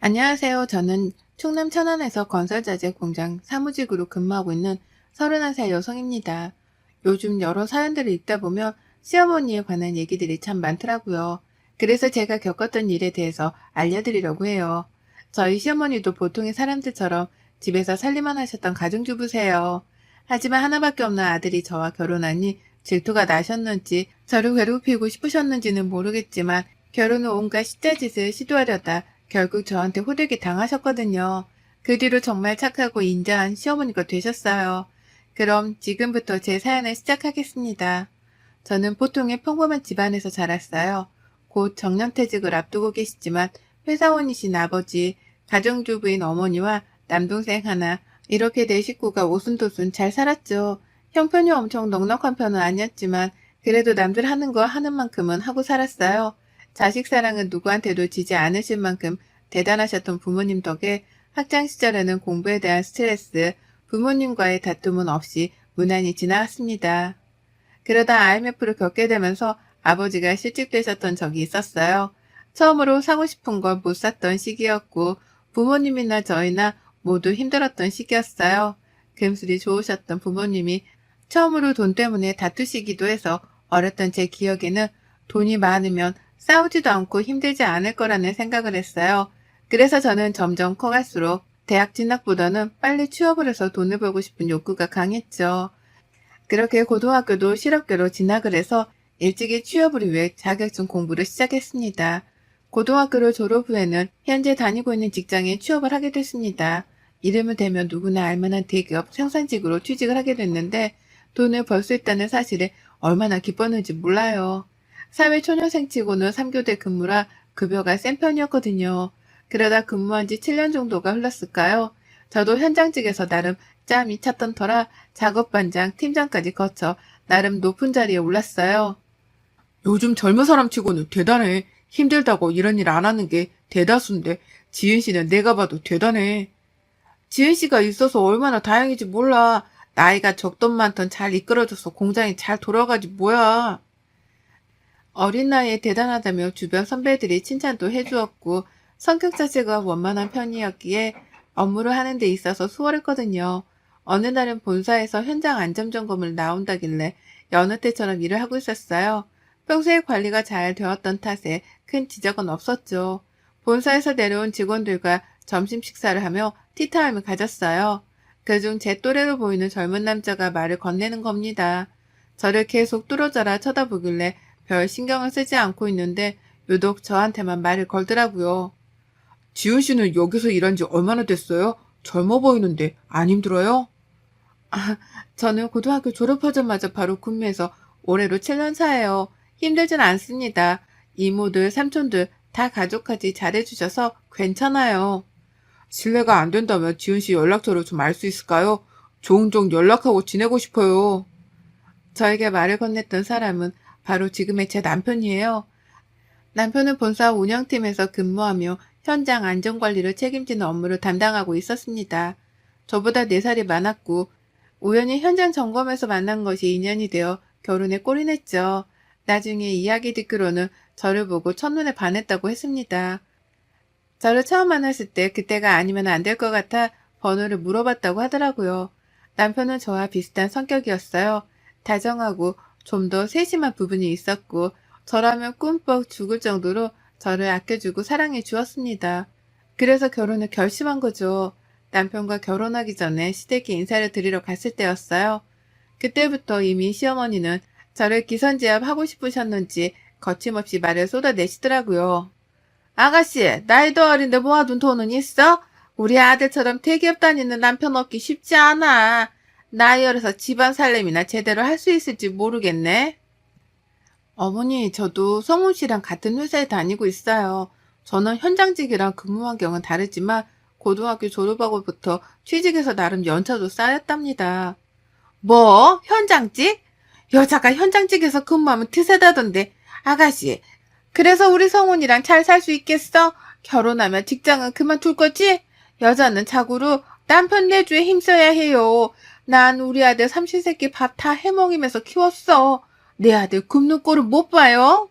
안녕하세요. 저는 충남 천안에서 건설자재 공장 사무직으로 근무하고 있는 31살 여성입니다. 요즘 여러 사연들을 읽다 보면 시어머니에 관한 얘기들이 참 많더라고요. 그래서 제가 겪었던 일에 대해서 알려드리려고 해요. 저희 시어머니도 보통의 사람들처럼 집에서 살림만 하셨던 가정주부세요. 하지만 하나밖에 없는 아들이 저와 결혼하니 질투가 나셨는지 저를 괴롭히고 싶으셨는지는 모르겠지만 결혼 후 온갖 시자짓을 시도하려다 결국 저한테 호되게 당하셨거든요. 그 뒤로 정말 착하고 인자한 시어머니가 되셨어요. 그럼 지금부터 제 사연을 시작하겠습니다. 저는 보통의 평범한 집안에서 자랐어요. 곧 정년퇴직을 앞두고 계시지만 회사원이신 아버지, 가정주부인 어머니와 남동생 하나, 이렇게 네 식구가 오순도순 잘 살았죠. 형편이 엄청 넉넉한 편은 아니었지만 그래도 남들 하는 거 하는 만큼은 하고 살았어요. 자식 사랑은 누구한테도 지지 않으실 만큼 대단하셨던 부모님 덕에 학창 시절에는 공부에 대한 스트레스, 부모님과의 다툼은 없이 무난히 지나갔습니다. 그러다 IMF를 겪게 되면서 아버지가 실직되셨던 적이 있었어요. 처음으로 사고 싶은 걸 못 샀던 시기였고 부모님이나 저희나 모두 힘들었던 시기였어요. 금술이 좋으셨던 부모님이 처음으로 돈 때문에 다투시기도 해서 어렸던 제 기억에는 돈이 많으면 싸우지도 않고 힘들지 않을 거라는 생각을 했어요. 그래서 저는 점점 커갈수록 대학 진학보다는 빨리 취업을 해서 돈을 벌고 싶은 욕구가 강했죠. 그렇게 고등학교도 실업계로 진학을 해서 일찍이 취업을 위해 자격증 공부를 시작했습니다. 고등학교를 졸업 후에는 현재 다니고 있는 직장에 취업을 하게 됐습니다. 이름을 대면 누구나 알만한 대기업 생산직으로 취직을 하게 됐는데 돈을 벌 수 있다는 사실에 얼마나 기뻤는지 몰라요. 사회초년생 치고는 3교대 근무라 급여가 센 편이었거든요. 그러다 근무한 지 7년 정도가 흘렀을까요? 저도 현장직에서 나름 짬이 찼던 터라 작업반장, 팀장까지 거쳐 나름 높은 자리에 올랐어요. 요즘 젊은 사람 치고는 대단해. 힘들다고 이런 일 안 하는 게 대다수인데 지은 씨는 내가 봐도 대단해. 지은 씨가 있어서 얼마나 다행인지 몰라. 나이가 적던 많던 잘 이끌어줘서 공장이 잘 돌아가지 뭐야. 어린 나이에 대단하다며 주변 선배들이 칭찬도 해주었고 성격 자체가 원만한 편이었기에 업무를 하는 데 있어서 수월했거든요. 어느 날은 본사에서 현장 안전 점검을 나온다길래 여느 때처럼 일을 하고 있었어요. 평소에 관리가 잘 되었던 탓에 큰 지적은 없었죠. 본사에서 내려온 직원들과 점심 식사를 하며 티타임을 가졌어요. 그중 제 또래로 보이는 젊은 남자가 말을 건네는 겁니다. 저를 계속 뚫어져라 쳐다보길래 별 신경을 쓰지 않고 있는데 유독 저한테만 말을 걸더라고요. 지은 씨는 여기서 일한 지 얼마나 됐어요? 젊어 보이는데 안 힘들어요? 저는 고등학교 졸업하자마자 바로 근무해서 올해로 7년 차예요. 힘들진 않습니다. 이모들, 삼촌들 다 가족까지 잘해주셔서 괜찮아요. 실례가 안 된다면 지은 씨 연락처를 좀 알 수 있을까요? 종종 연락하고 지내고 싶어요. 저에게 말을 건넸던 사람은 바로 지금의 제 남편이에요. 남편은 본사 운영팀에서 근무하며 현장 안전관리를 책임지는 업무를 담당하고 있었습니다. 저보다 4살이 많았고 우연히 현장 점검에서 만난 것이 인연이 되어 결혼에 꼴이냈죠. 나중에 이야기 듣기로는 저를 보고 첫눈에 반했다고 했습니다. 저를 처음 만났을 때 그때가 아니면 안 될 것 같아 번호를 물어봤다고 하더라고요. 남편은 저와 비슷한 성격이었어요. 다정하고 좀 더 세심한 부분이 있었고 저라면 꿈뻑 죽을 정도로 저를 아껴주고 사랑해 주었습니다. 그래서 결혼을 결심한 거죠. 남편과 결혼하기 전에 시댁에 인사를 드리러 갔을 때였어요. 그때부터 이미 시어머니는 저를 기선제압 하고 싶으셨는지 거침없이 말을 쏟아내시더라고요. 아가씨, 나이도 어린데 모아둔 돈은 있어? 우리 아들처럼 대기업 다니는 남편 얻기 쉽지 않아. 나이 어려서 집안 살림이나 제대로 할 수 있을지 모르겠네. 어머니, 저도 성훈 씨랑 같은 회사에 다니고 있어요. 저는 현장직이랑 근무 환경은 다르지만 고등학교 졸업하고부터 취직해서 나름 연차도 쌓였답니다. 뭐? 현장직? 여자가 현장직에서 근무하면 트세다던데. 아가씨, 그래서 우리 성훈이랑 잘 살 수 있겠어? 결혼하면 직장은 그만둘 거지? 여자는 자고로 남편 내주에 힘써야 해요. 난 우리 아들 삼시세끼 밥 다 해먹이면서 키웠어. 내 아들 굶는 꼴을 못 봐요.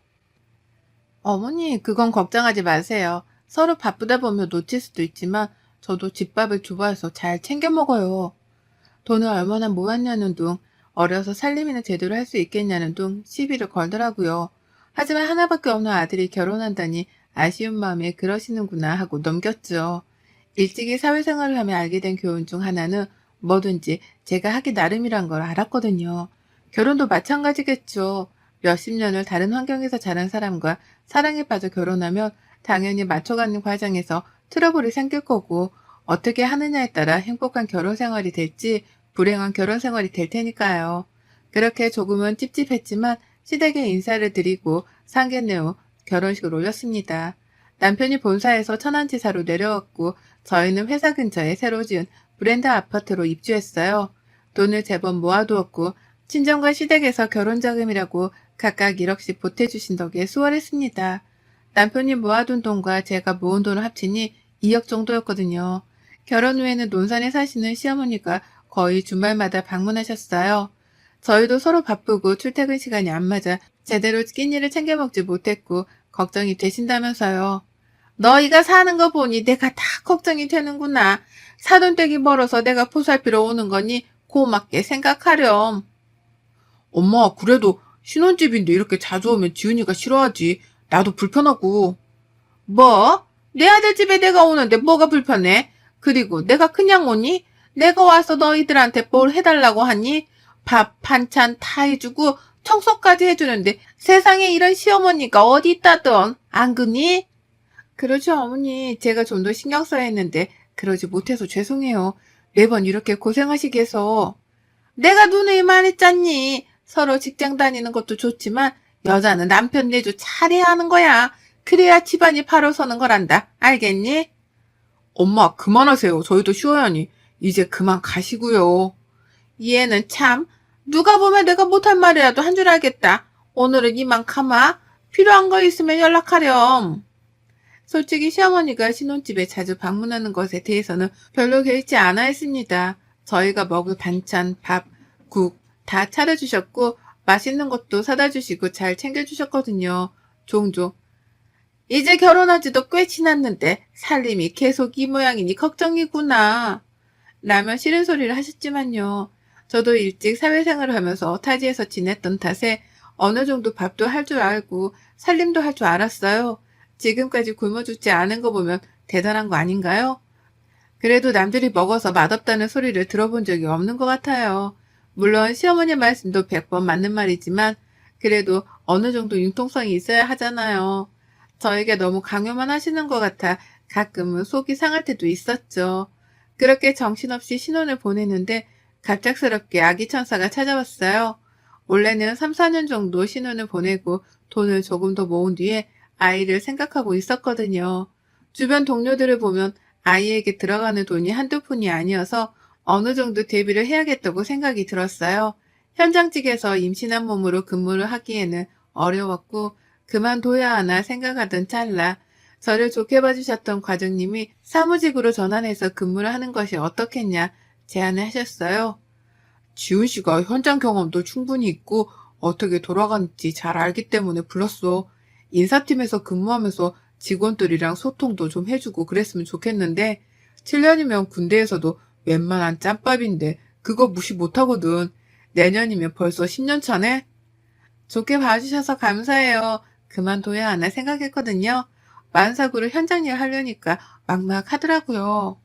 어머니, 그건 걱정하지 마세요. 서로 바쁘다 보면 놓칠 수도 있지만 저도 집밥을 좋아해서 잘 챙겨 먹어요. 돈을 얼마나 모았냐는 둥, 어려서 살림이나 제대로 할 수 있겠냐는 둥 시비를 걸더라고요. 하지만 하나밖에 없는 아들이 결혼한다니 아쉬운 마음에 그러시는구나 하고 넘겼죠. 일찍이 사회생활을 하며 알게 된 교훈 중 하나는 뭐든지 제가 하기 나름이란 걸 알았거든요. 결혼도 마찬가지겠죠. 몇십 년을 다른 환경에서 자란 사람과 사랑에 빠져 결혼하면 당연히 맞춰가는 과정에서 트러블이 생길 거고 어떻게 하느냐에 따라 행복한 결혼 생활이 될지 불행한 결혼 생활이 될 테니까요. 그렇게 조금은 찝찝했지만 시댁에 인사를 드리고 상견례 후 결혼식을 올렸습니다. 남편이 본사에서 천안지사로 내려왔고 저희는 회사 근처에 새로 지은 브랜드 아파트로 입주했어요. 돈을 제법 모아두었고 친정과 시댁에서 결혼 자금이라고 각각 1억씩 보태주신 덕에 수월했습니다. 남편이 모아둔 돈과 제가 모은 돈을 합치니 2억 정도였거든요. 결혼 후에는 논산에 사시는 시어머니가 거의 주말마다 방문하셨어요. 저희도 서로 바쁘고 출퇴근 시간이 안 맞아 제대로 끼니를 챙겨 먹지 못했고 걱정이 되신다면서요. 너희가 사는 거 보니 내가 다 걱정이 되는구나. 사돈댁이 멀어서 내가 보살피러 오는 거니 고맙게 생각하렴. 엄마, 그래도 신혼집인데 이렇게 자주 오면 지은이가 싫어하지. 나도 불편하고. 뭐? 내 아들 집에 내가 오는데 뭐가 불편해? 그리고 내가 그냥 오니? 내가 와서 너희들한테 뭘 해달라고 하니? 밥, 반찬 다 해주고 청소까지 해주는데 세상에 이런 시어머니가 어디 있다던 안 그니? 그러죠 어머니 제가 좀 더 신경 써야 했는데 그러지 못해서 죄송해요 매번 이렇게 고생하시게 해서 내가 누누이 말했잖니 서로 직장 다니는 것도 좋지만 여자는 남편 내조 잘해야 하는 거야 그래야 집안이 바로 서는 거란다 알겠니? 엄마, 그만하세요. 저희도 쉬어야 하니. 이제 그만 가시고요. 얘는 참 누가 보면 내가 못할 말이라도 한 줄 알겠다. 오늘은 이만 가마. 필요한 거 있으면 연락하렴. 솔직히 시어머니가 신혼집에 자주 방문하는 것에 대해서는 별로 개의치 않아 했습니다. 저희가 먹을 반찬, 밥, 국 다 차려주셨고 맛있는 것도 사다 주시고 잘 챙겨주셨거든요. 종종 이제 결혼한 지도 꽤 지났는데 살림이 계속 이 모양이니 걱정이구나. 라며 싫은 소리를 하셨지만요. 저도 일찍 사회생활을 하면서 타지에서 지냈던 탓에 어느 정도 밥도 할 줄 알고 살림도 할 줄 알았어요. 지금까지 굶어 죽지 않은 거 보면 대단한 거 아닌가요? 그래도 남들이 먹어서 맛없다는 소리를 들어본 적이 없는 것 같아요. 물론 시어머니 말씀도 100번 맞는 말이지만 그래도 어느 정도 융통성이 있어야 하잖아요. 저에게 너무 강요만 하시는 것 같아 가끔은 속이 상할 때도 있었죠. 그렇게 정신없이 신혼을 보내는데 갑작스럽게 아기 천사가 찾아왔어요. 원래는 3, 4년 정도 신혼을 보내고 돈을 조금 더 모은 뒤에 아이를 생각하고 있었거든요. 주변 동료들을 보면 아이에게 들어가는 돈이 한두 푼이 아니어서 어느 정도 대비를 해야겠다고 생각이 들었어요. 현장직에서 임신한 몸으로 근무를 하기에는 어려웠고 그만둬야 하나 생각하던 찰나 저를 좋게 봐주셨던 과장님이 사무직으로 전환해서 근무를 하는 것이 어떻겠냐 제안을 하셨어요. 지은 씨가 현장 경험도 충분히 있고 어떻게 돌아가는지 잘 알기 때문에 불렀어. 인사팀에서 근무하면서 직원들이랑 소통도 좀 해주고 그랬으면 좋겠는데 7년이면 군대에서도 웬만한 짬밥인데 그거 무시 못하거든. 내년이면 벌써 10년 차네? 좋게 봐주셔서 감사해요. 그만둬야 하나 생각했거든요. 만삭으로 현장 일 하려니까 막막 하더라고요.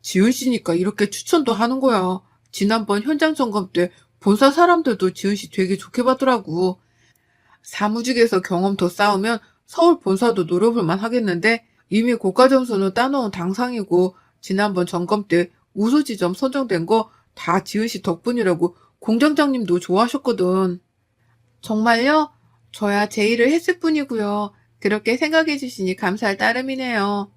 지은 씨니까 이렇게 추천도 하는 거야. 지난번 현장 점검 때 본사 사람들도 지은 씨 되게 좋게 봐더라고. 사무직에서 경험 더 쌓으면 서울 본사도 노려볼만 하겠는데 이미 고가 점수는 따놓은 당상이고 지난번 점검 때 우수 지점 선정된 거 다 지은 씨 덕분이라고 공장장님도 좋아하셨거든. 정말요? 저야 제 일을 했을 뿐이고요. 그렇게 생각해 주시니 감사할 따름이네요.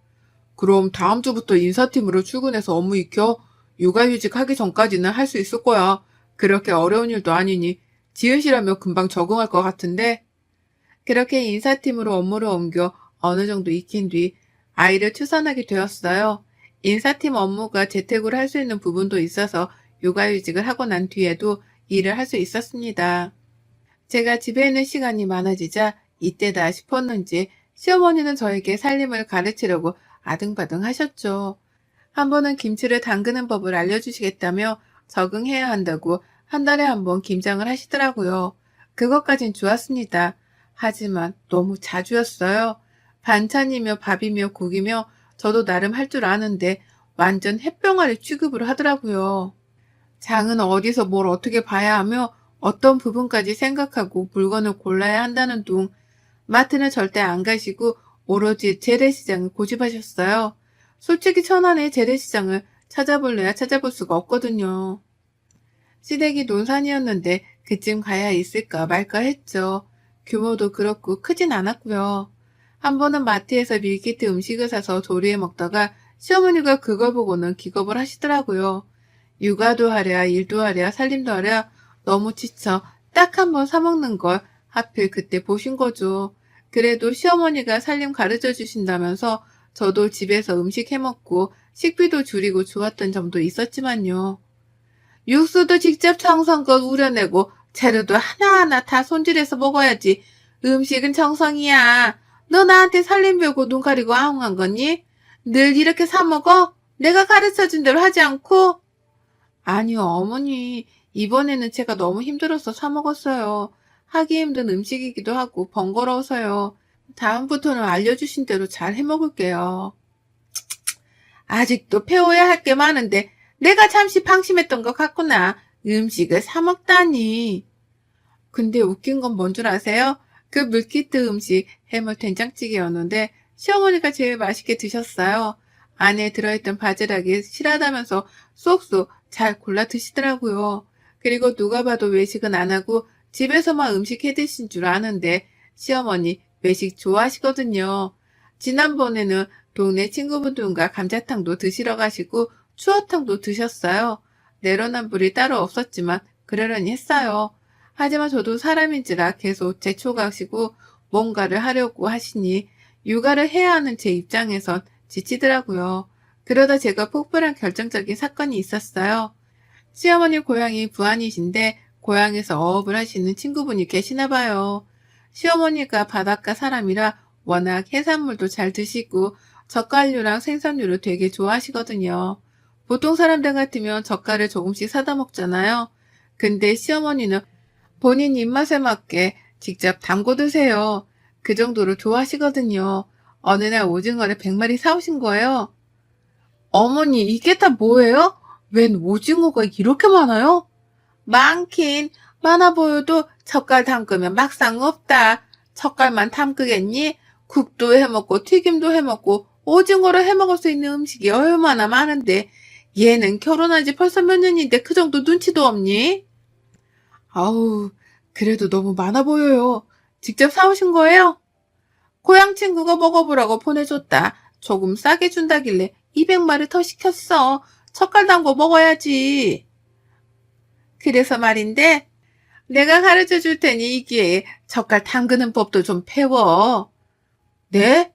그럼 다음 주부터 인사팀으로 출근해서 업무 익혀 육아휴직 하기 전까지는 할 수 있을 거야. 그렇게 어려운 일도 아니니 지은 씨라면 금방 적응할 것 같은데 그렇게 인사팀으로 업무를 옮겨 어느 정도 익힌 뒤 아이를 출산하게 되었어요. 인사팀 업무가 재택으로 할 수 있는 부분도 있어서 육아휴직을 하고 난 뒤에도 일을 할 수 있었습니다. 제가 집에 있는 시간이 많아지자 이때다 싶었는지 시어머니는 저에게 살림을 가르치려고 아등바등 하셨죠. 한 번은 김치를 담그는 법을 알려주시겠다며 적응해야 한다고 한 달에 한 번 김장을 하시더라고요. 그것까진 좋았습니다. 하지만 너무 자주였어요. 반찬이며 밥이며 국이며 저도 나름 할 줄 아는데 완전 햇병아리 취급을 하더라고요. 장은 어디서 뭘 어떻게 봐야 하며 어떤 부분까지 생각하고 물건을 골라야 한다는 둥 마트는 절대 안 가시고 오로지 재래시장을 고집하셨어요. 솔직히 천안의 재래시장을 찾아볼래야 찾아볼 수가 없거든요. 시댁이 논산이었는데 그쯤 가야 있을까 말까 했죠. 규모도 그렇고 크진 않았고요. 한 번은 마트에서 밀키트 음식을 사서 조리해 먹다가 시어머니가 그걸 보고는 기겁을 하시더라고요. 육아도 하랴 일도 하랴 살림도 하랴 너무 지쳐 딱 한 번 사먹는 걸 하필 그때 보신 거죠. 그래도 시어머니가 살림 가르쳐 주신다면서 저도 집에서 음식 해먹고 식비도 줄이고 좋았던 점도 있었지만요. 육수도 직접 청성껏 우려내고 재료도 하나하나 다 손질해서 먹어야지. 음식은 정성이야. 너 나한테 살림 배우고 눈 가리고 아웅한 거니? 늘 이렇게 사 먹어? 내가 가르쳐준 대로 하지 않고? 아니요, 어머니. 이번에는 제가 너무 힘들어서 사 먹었어요. 하기 힘든 음식이기도 하고 번거로워서요. 다음부터는 알려주신 대로 잘 해먹을게요. 아직도 배워야 할 게 많은데 내가 잠시 방심했던 것 같구나. 음식을 사 먹다니. 근데 웃긴 건 뭔 줄 아세요? 그 물키트 음식 해물 된장찌개였는데 시어머니가 제일 맛있게 드셨어요. 안에 들어있던 바지락이 실하다면서 쏙쏙 잘 골라 드시더라고요. 그리고 누가 봐도 외식은 안 하고 집에서만 음식 해 드신 줄 아는데 시어머니 외식 좋아하시거든요. 지난번에는 동네 친구분들과 감자탕도 드시러 가시고 추어탕도 드셨어요. 내로남불이 따로 없었지만 그러려니 했어요. 하지만 저도 사람인지라 계속 재촉하시고 뭔가를 하려고 하시니 육아를 해야 하는 제 입장에선 지치더라고요. 그러다 제가 폭발한 결정적인 사건이 있었어요. 시어머니 고향이 부안이신데 고향에서 어업을 하시는 친구분이 계시나 봐요. 시어머니가 바닷가 사람이라 워낙 해산물도 잘 드시고 젓갈류랑 생선류를 되게 좋아하시거든요. 보통 사람들 같으면 젓갈을 조금씩 사다 먹잖아요. 근데 시어머니는 본인 입맛에 맞게 직접 담궈 드세요. 그 정도로 좋아하시거든요. 어느 날 오징어를 100마리 사오신 거예요. 어머니, 이게 다 뭐예요? 웬 오징어가 이렇게 많아요? 많긴, 많아 보여도 젓갈 담그면 막상 없다. 젓갈만 담그겠니? 국도 해먹고 튀김도 해먹고 오징어를 해먹을 수 있는 음식이 얼마나 많은데 얘는 결혼한 지 벌써 몇 년인데 그 정도 눈치도 없니? 아우, 그래도 너무 많아 보여요. 직접 사오신 거예요? 고향 친구가 먹어보라고 보내줬다. 조금 싸게 준다길래 200마리 더 시켰어. 젓갈 담궈 먹어야지. 그래서 말인데, 내가 가르쳐 줄 테니 이 기회에 젓갈 담그는 법도 좀 배워. 네?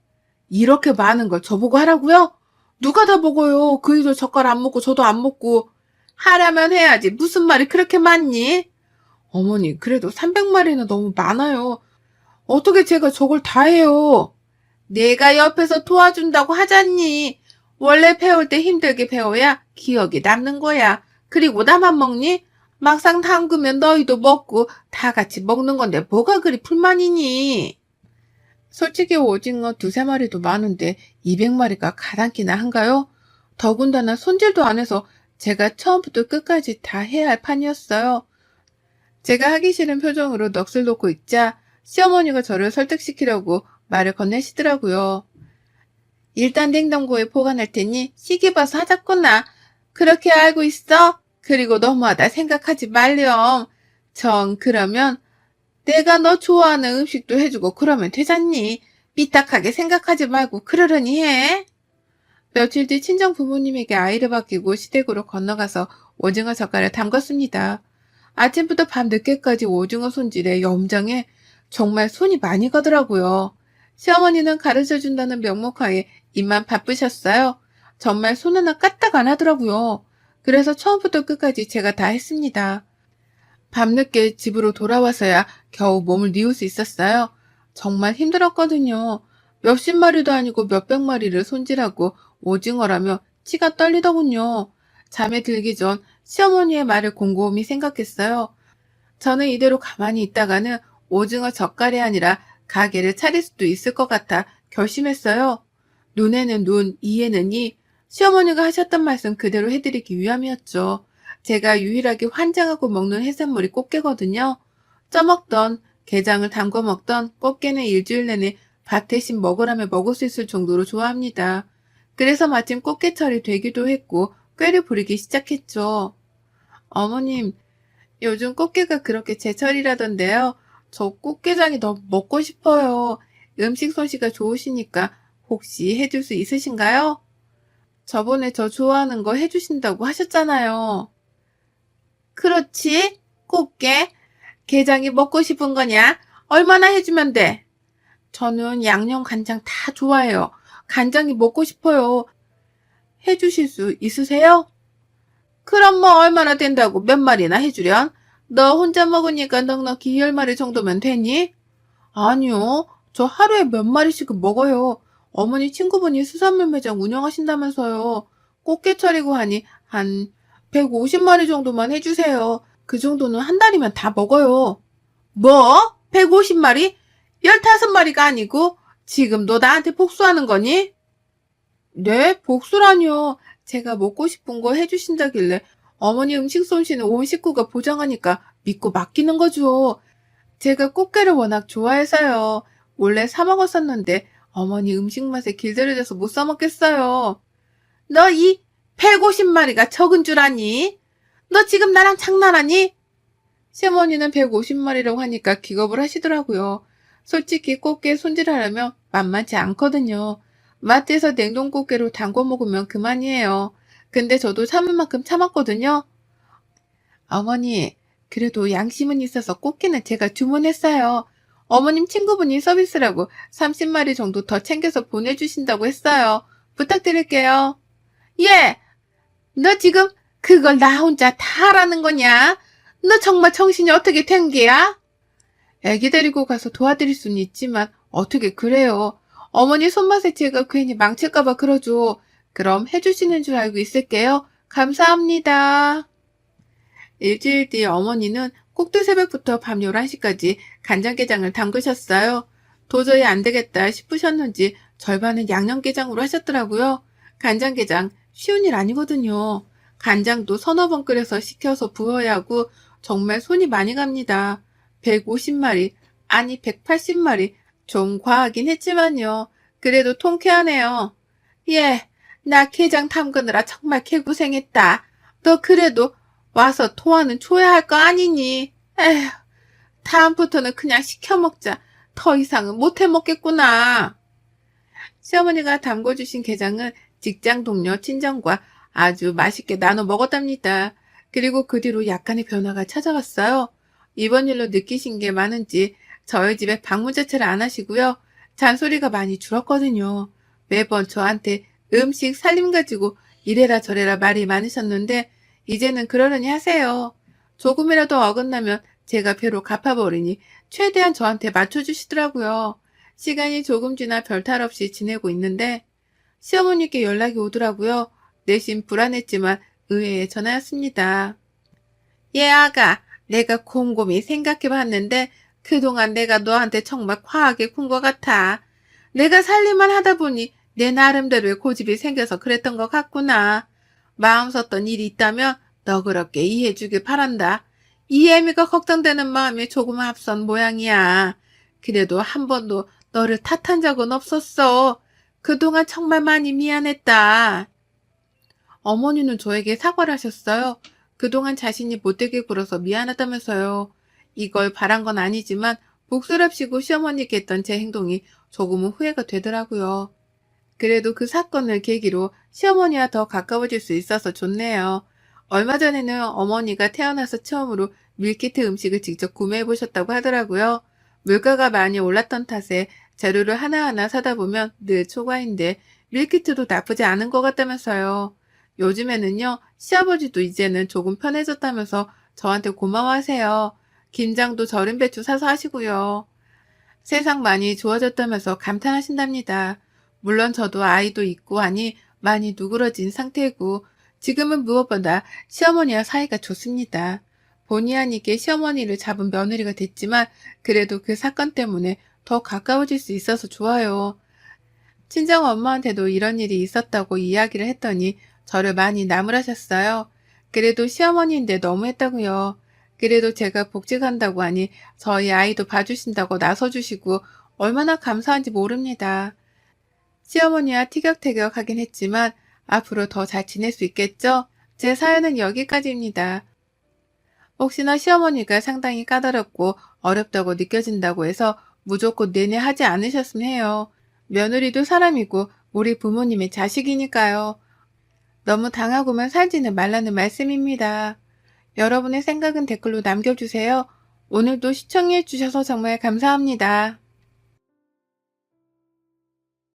이렇게 많은 걸 저보고 하라고요? 누가 다 먹어요. 그이도 젓갈 안 먹고 저도 안 먹고. 하라면 해야지. 무슨 말이 그렇게 많니? 어머니, 그래도 300마리는 너무 많아요. 어떻게 제가 저걸 다 해요? 내가 옆에서 도와준다고 하잖니. 원래 배울 때 힘들게 배워야 기억이 남는 거야. 그리고 나만 먹니? 막상 담그면 너희도 먹고 다 같이 먹는 건데 뭐가 그리 불만이니? 솔직히 오징어 두세 마리도 많은데 200마리가 가당키나 한가요? 더군다나 손질도 안 해서 제가 처음부터 끝까지 다 해야 할 판이었어요. 제가 하기 싫은 표정으로 넋을 놓고 있자 시어머니가 저를 설득시키려고 말을 건네시더라고요. 일단 냉장고에 보관할 테니 시기 봐서 하자꾸나. 그렇게 알고 있어? 그리고 너무하다 생각하지 말렴. 정 그러면 내가 너 좋아하는 음식도 해주고 그러면 되잖니. 삐딱하게 생각하지 말고 그러려니 해. 며칠 뒤 친정 부모님에게 아이를 맡기고 시댁으로 건너가서 오징어 젓갈을 담갔습니다. 아침부터 밤 늦게까지 오징어 손질에 염장에 정말 손이 많이 가더라고요. 시어머니는 가르쳐준다는 명목하에 입만 바쁘셨어요. 정말 손 하나 까딱 안 하더라고요. 그래서 처음부터 끝까지 제가 다 했습니다. 밤늦게 집으로 돌아와서야 겨우 몸을 뉘울 수 있었어요. 정말 힘들었거든요. 몇십 마리도 아니고 몇백 마리를 손질하고 오징어라며 치가 떨리더군요. 잠에 들기 전 시어머니의 말을 곰곰이 생각했어요. 저는 이대로 가만히 있다가는 오징어 젓갈이 아니라 가게를 차릴 수도 있을 것 같아 결심했어요. 눈에는 눈, 이에는 이. 시어머니가 하셨던 말씀 그대로 해드리기 위함이었죠. 제가 유일하게 환장하고 먹는 해산물이 꽃게거든요. 쪄먹던, 게장을 담궈 먹던 꽃게는 일주일 내내 밥 대신 먹으라며 먹을 수 있을 정도로 좋아합니다. 그래서 마침 꽃게철이 되기도 했고 꾀를 부리기 시작했죠. 어머님, 요즘 꽃게가 그렇게 제철이라던데요. 저 꽃게장이 너무 먹고 싶어요. 음식 솜씨가 좋으시니까 혹시 해줄 수 있으신가요? 저번에 저 좋아하는 거 해주신다고 하셨잖아요. 그렇지? 꽃게? 게장이 먹고 싶은 거냐? 얼마나 해주면 돼? 저는 양념 간장 다 좋아해요. 간장이 먹고 싶어요. 해주실 수 있으세요? 그럼 뭐 얼마나 된다고 몇 마리나 해주련? 너 혼자 먹으니까 넉넉히 열 마리 정도면 되니? 아니요. 저 하루에 몇 마리씩 먹어요. 어머니 친구분이 수산물 매장 운영하신다면서요. 꽃게철이고 하니 한 150마리 정도만 해주세요. 그 정도는 한 달이면 다 먹어요. 뭐? 150마리? 15마리가 아니고 지금 너 나한테 복수하는 거니? 네, 복수라뇨. 제가 먹고 싶은 거 해주신다길래 어머니 음식 솜씨는 온 식구가 보장하니까 믿고 맡기는 거죠. 제가 꽃게를 워낙 좋아해서요. 원래 사 먹었었는데 어머니 음식 맛에 길들여져서 못 사 먹겠어요. 너 이 150마리가 적은 줄 아니? 너 지금 나랑 장난하니? 시어머니는 150마리라고 하니까 기겁을 하시더라고요. 솔직히 꽃게 손질하려면 만만치 않거든요. 마트에서 냉동 꽃게로 담궈 먹으면 그만이에요. 근데 저도 참을 만큼 참았거든요. 어머니, 그래도 양심은 있어서 꽃게는 제가 주문했어요. 어머님 친구분이 서비스라고 30마리 정도 더 챙겨서 보내주신다고 했어요. 부탁드릴게요. 예! 너 지금 그걸 나 혼자 다 하라는 거냐? 너 정말 정신이 어떻게 된 게야? 애기 데리고 가서 도와드릴 수는 있지만 어떻게 그래요? 어머니 손맛에 제가 괜히 망칠까봐 그러죠. 그럼 해주시는 줄 알고 있을게요. 감사합니다. 일주일 뒤 어머니는 꼭두 새벽부터 밤 11시까지 간장게장을 담그셨어요. 도저히 안 되겠다 싶으셨는지 절반은 양념게장으로 하셨더라고요. 간장게장 쉬운 일 아니거든요. 간장도 서너 번 끓여서 식혀서 부어야 하고 정말 손이 많이 갑니다. 150마리, 아니 180마리, 좀 과하긴 했지만요. 그래도 통쾌하네요. 예, 나 게장 담그느라 정말 개고생했다. 너 그래도 와서 토하는 줘야 할 거 아니니? 에휴, 다음부터는 그냥 시켜 먹자. 더 이상은 못해 먹겠구나. 시어머니가 담궈주신 게장은 직장 동료 친정과 아주 맛있게 나눠 먹었답니다. 그리고 그 뒤로 약간의 변화가 찾아왔어요. 이번 일로 느끼신 게 많은지 저희 집에 방문 자체를 안 하시고요. 잔소리가 많이 줄었거든요. 매번 저한테 음식 살림 가지고 이래라 저래라 말이 많으셨는데 이제는 그러려니 하세요. 조금이라도 어긋나면 제가 배로 갚아버리니 최대한 저한테 맞춰주시더라고요. 시간이 조금 지나 별탈 없이 지내고 있는데 시어머니께 연락이 오더라고요. 내심 불안했지만 의외의 전화였습니다. 예, 아가. 내가 곰곰이 생각해봤는데 그동안 내가 너한테 정말 과하게 군 것 같아. 내가 살림만 하다 보니 내 나름대로의 고집이 생겨서 그랬던 것 같구나. 마음 썼던 일이 있다면 너그럽게 이해해 주길 바란다. 이해미가 걱정되는 마음이 조금 앞선 모양이야. 그래도 한 번도 너를 탓한 적은 없었어. 그동안 정말 많이 미안했다. 어머니는 저에게 사과를 하셨어요. 그동안 자신이 못되게 굴어서 미안하다면서요. 이걸 바란 건 아니지만 복수랍시고 시어머니께 했던 제 행동이 조금은 후회가 되더라고요. 그래도 그 사건을 계기로 시어머니와 더 가까워질 수 있어서 좋네요. 얼마 전에는 어머니가 태어나서 처음으로 밀키트 음식을 직접 구매해 보셨다고 하더라고요. 물가가 많이 올랐던 탓에 재료를 하나하나 사다 보면 늘 초과인데 밀키트도 나쁘지 않은 것 같다면서요. 요즘에는요, 시아버지도 이제는 조금 편해졌다면서 저한테 고마워하세요. 김장도 절인 배추 사서 하시고요. 세상 많이 좋아졌다면서 감탄하신답니다. 물론 저도 아이도 있고 하니 많이 누그러진 상태고 지금은 무엇보다 시어머니와 사이가 좋습니다. 본의 아니게 시어머니를 잡은 며느리가 됐지만 그래도 그 사건 때문에 더 가까워질 수 있어서 좋아요. 친정 엄마한테도 이런 일이 있었다고 이야기를 했더니 저를 많이 나무라셨어요. 그래도 시어머니인데 너무했다고요. 그래도 제가 복직한다고 하니 저희 아이도 봐주신다고 나서주시고 얼마나 감사한지 모릅니다. 시어머니와 티격태격 하긴 했지만 앞으로 더 잘 지낼 수 있겠죠? 제 사연은 여기까지입니다. 혹시나 시어머니가 상당히 까다롭고 어렵다고 느껴진다고 해서 무조건 내내 하지 않으셨으면 해요. 며느리도 사람이고 우리 부모님의 자식이니까요. 너무 당하고만 살지는 말라는 말씀입니다. 여러분의 생각은 댓글로 남겨주세요. 오늘도 시청해주셔서 정말 감사합니다.